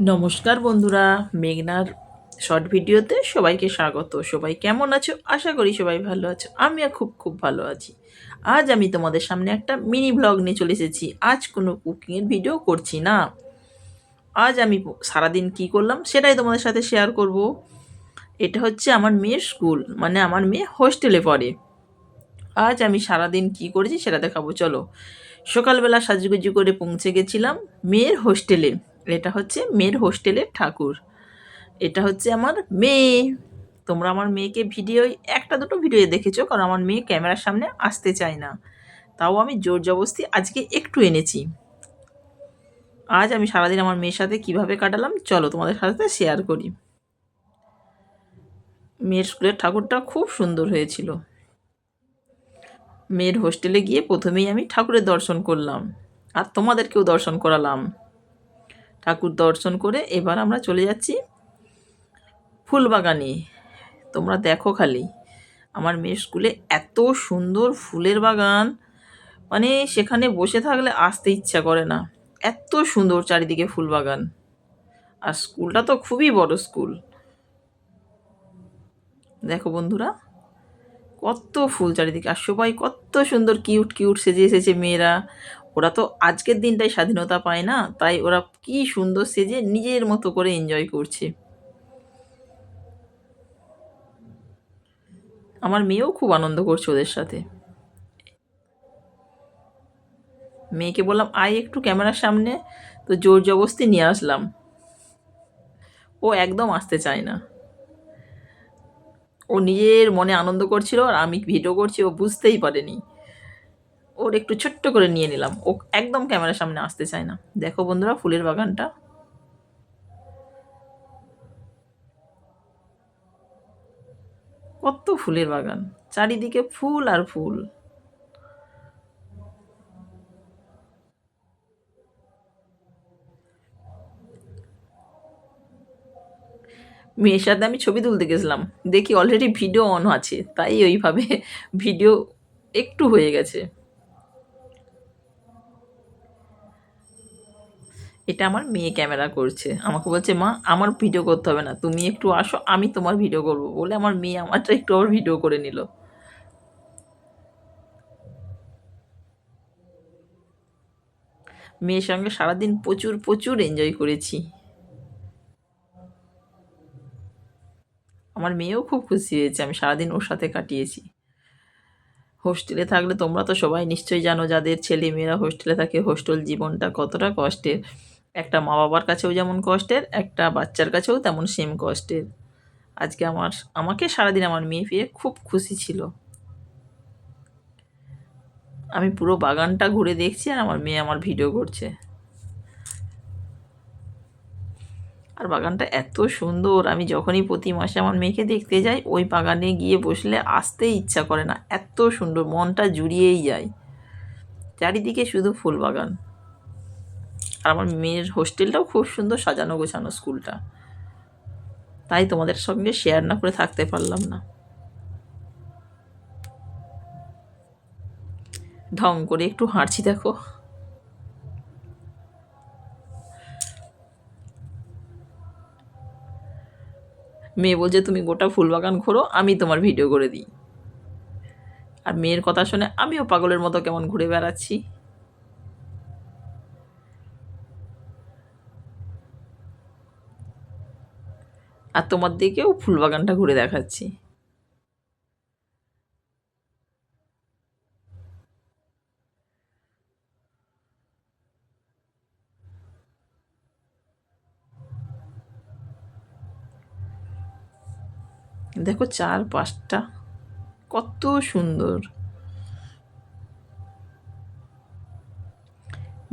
নমস্কার বন্ধুরা, মেঘনার শর্ট ভিডিওতে সবাইকে স্বাগত। সবাই কেমন আছো? আশা করি সবাই ভালো আছো। আমিও খুব খুব ভালো আছি। আজ আমি তোমাদের সামনে একটা মিনি ব্লগ নিয়ে চলে এসেছি। আজ কোনো কুকিংয়ের ভিডিও করছি না। আজ আমি সারাদিন কি করলাম সেটাই তোমাদের সাথে শেয়ার করব। এটা হচ্ছে আমার মেয়ের স্কুল মানে আমার মেয়ে হোস্টেলে পড়ে। আজ আমি সারাদিন কি করেছি সেটা দেখাবো। চলো, সকালবেলা সাজুগুজু করে পৌঁছে গেছিলাম মেয়ের হোস্টেলে এটা হচ্ছে মেয়ের হোস্টেলের ঠাকুর। এটা হচ্ছে আমার মেয়ে। তোমরা আমার মেয়েকে ভিডিও একটা দুটো ভিডিও দেখেছ, কারণ আমার মেয়ে ক্যামেরার সামনে আসতে চায় না। তাও আমি জোর জবস্তি আজকে একটু এনেছি। আজ আমি সারাদিন আমার মেয়ের সাথে কীভাবে কাটালাম, চলো তোমাদের সাথে শেয়ার করি। মেয়ের স্কুলের ঠাকুরটা খুব সুন্দর হয়েছিল। মেয়ের হোস্টেলে গিয়ে প্রথমেই আমি ঠাকুরের দর্শন করলাম। আর তোমাদেরকেও দর্শন করালাম। ঠাকুর দর্শন করে এবার আমরা চলে যাচ্ছি ফুলবাগানে। তোমরা দেখো খালি, আমার মেয়ের স্কুলে এত সুন্দর ফুলের বাগান। মানে সেখানে বসে থাকলে আসতে ইচ্ছা করে না। এত সুন্দর চারিদিকে ফুল বাগান আর স্কুলটা তো খুবই বড় স্কুল। দেখো বন্ধুরা, কত ফুল চারিদিকে, আর সবাই কত সুন্দর কিউট কিউট সেজে এসেছে মেয়েরা। ওরা তো আজকের দিনটাই স্বাধীনতা পায় না, তাই ওরা কি সুন্দর সেজে নিজের মতো করে এনজয় করছে। আমার মেয়েও খুব আনন্দ করছে ওদের সাথে। মেয়েকে বললাম, আয় একটু ক্যামেরার সামনে, তো জোর জবস্তি নিয়ে আসলাম। ও একদম আসতে চায় না। ও নিজের মনে আনন্দ করছিল আর আমি ভিডিও করছি, ও বুঝতেই পারেনি। ওর একটু ছোট্ট করে নিয়ে নিলাম। ও একদম ক্যামেরার সামনে আসতে চায় না। দেখো বন্ধুরা, ফুলের বাগানটা। কত ফুলের বাগান। চারিদিকে ফুল আর ফুল। মেয়ের সাথে আমি ছবি তুলতে গেছিলাম। দেখি অলরেডি ভিডিও অন আছে, তাই ওইভাবে ভিডিও একটু হয়ে গেছে। এটা আমার মেয়ে ক্যামেরা করছে। আমাকে বলছে, মা, আমার ভিডিও করতে হবে না। তুমি একটু আসো, আমি তোমার ভিডিও করব। বলে আমার মেয়ে আমারটা একটু আবার ভিডিও করে নিল। মেয়ের সঙ্গে সারাদিন প্রচুর প্রচুর এনজয় করেছি। আমার মেয়েও খুব খুশি হয়েছে, আমি সারাদিন ওর সাথে কাটিয়েছি। হোস্টেলে থাকলে তোমরা তো সবাই নিশ্চয়ই জানো, যাদের ছেলে মেয়েরা হোস্টেলে থাকে, হোস্টেল জীবনটা কতটা কষ্টের। একটা মা বাবার কাছেও যেমন কষ্টের, একটা বাচ্চার কাছেও তেমন সেম কষ্টের। আজকে আমার, আমাকে সারাদিন আমার মেয়ে পেয়ে খুব খুশি ছিল। আমি পুরো বাগানটা ঘুরে দেখছি আর আমার মেয়ে আমার ভিডিও করছে। আর বাগানটা এত সুন্দর, আমি যখনই প্রতি মাসে আমার মেয়েকে দেখতে যাই, ওই বাগানে গিয়ে বসলে আসতেই ইচ্ছা করে না। এত সুন্দর, মনটা জুড়িয়েই যায়। চারিদিকে শুধু ফুল বাগান। আর আমার মেয়ের হোস্টেলটাও খুব সুন্দর সাজানো গোছানো স্কুলটা। তাই তোমাদের সঙ্গে শেয়ার না করে থাকতে পারলাম না। ঢং করে একটু হাঁটছি, দেখো। মেয়ে বলছে, তুমি গোটা ফুল বাগান ঘোরো, আমি তোমার ভিডিও করে দিই। আর মেয়ের কথা শুনে আমিও পাগলের মতো কেমন ঘুরে বেড়াচ্ছি। আর তোমার দিকেও ফুল বাগানটা ঘুরে দেখাচ্ছি। দেখো চার পাঁচটা কত সুন্দর।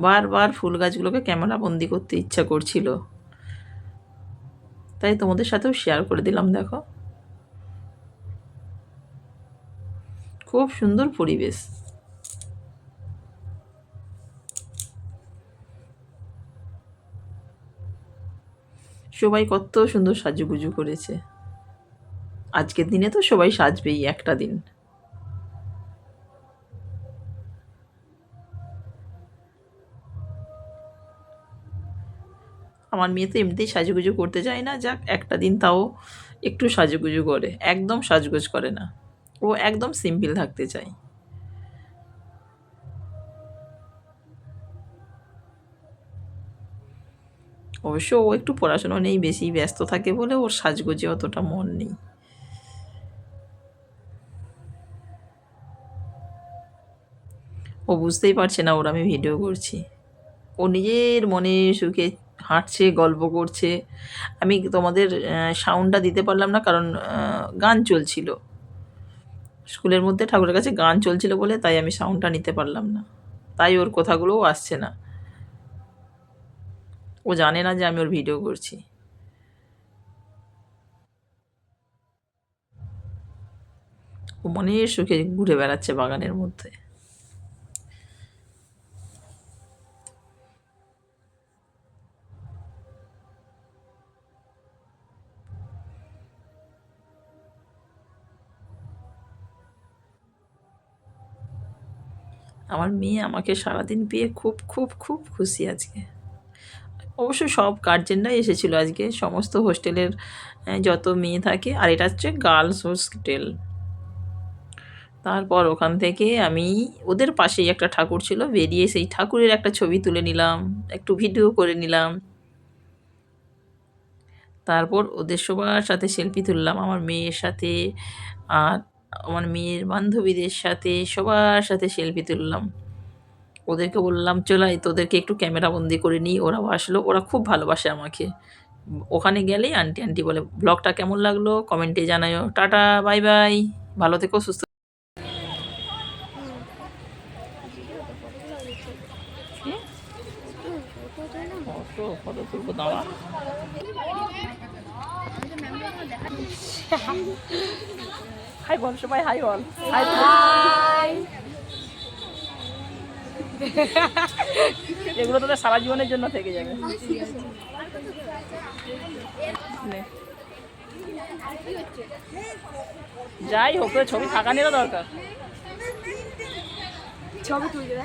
বারবার ফুল গাছগুলোকে ক্যামেরা বন্দি করতে ইচ্ছা করছিল। তাই তোমাদের সাথেও শেয়ার করে দিলাম, দেখো। খুব সুন্দর পরিবেশ। সবাই কত সুন্দর সাজুগুজু করেছে। আজকের দিনে তো সবাই সাজবেই একটা দিন। আমার মেয়ে তো এমনিতেই সাজুগুজু করতে চায় না, যাক, একটা দিন তাও একটু সাজুগুজু করে। একদম সাজগোজ করে না। ও একদম সিম্পল থাকতে চায়। অবশ্য ও একটু পড়াশোনা নেই বেশি ব্যস্ত থাকে বলে ওর সাজগোজে অতটা মন নেই। ও বুঝতেই পারছে না ওর আমি ভিডিও করছি। ও নিজের মনে সুখে হাঁটছে, গল্প করছে। আমি তোমাদের সাউন্ডটা দিতে পারলাম না কারণ গান চলছিল। স্কুলের মধ্যে ঠাকুরের কাছে গান চলছিল বলে তাই আমি সাউন্ডটা নিতে পারলাম না। তাই ওর কথাগুলোও আসছে না। ও জানে না যে আমি ওর ভিডিও করছি। ও মনের সুখে ঘুরে বেড়াচ্ছে বাগানের মধ্যে। আমার মেয়ে আমাকে সারাদিন পেয়ে খুব খুব খুব খুশি আজকে। অবশ্য সব গার্জেনরাই এসেছিল আজকে, সমস্ত হোস্টেলের যত মেয়ে থাকে, আর এটা হচ্ছে গার্লস হোস্টেল তারপর ওখান থেকে আমি ওদের পাশেই একটা ঠাকুর ছিল, বেরিয়ে সেই ঠাকুরের একটা ছবি তুলে নিলাম, একটু ভিডিও করে নিলাম। তারপর ওদের সবার সাথে সেলফি তুললাম, আমার মেয়ের সাথে, আর আমার মেয়ের বান্ধবীদের সাথে সবার সাথে সেলফি তুললাম। ওদেরকে বললাম চলাই তোদেরকে একটু ক্যামেরা বন্দি করে নিই, ওরাও আসলো, ওরা খুব ভালোবাসে আমাকে। ওখানে গেলেই আন্টি আন্টি বলে ব্লগটা কেমন লাগল? কমেন্টে জানাও টাটা বাই বাই ভালো থেকো, সুস্থ দাঁড়া হাই বল সবাই হাই বল। হাই। হাই। এগুলো তোদের সারা জীবনের জন্য থেকে যাবে। যাই হোক তোর ছবি থাকা নিয়ে দরকার। ছবি তুলবে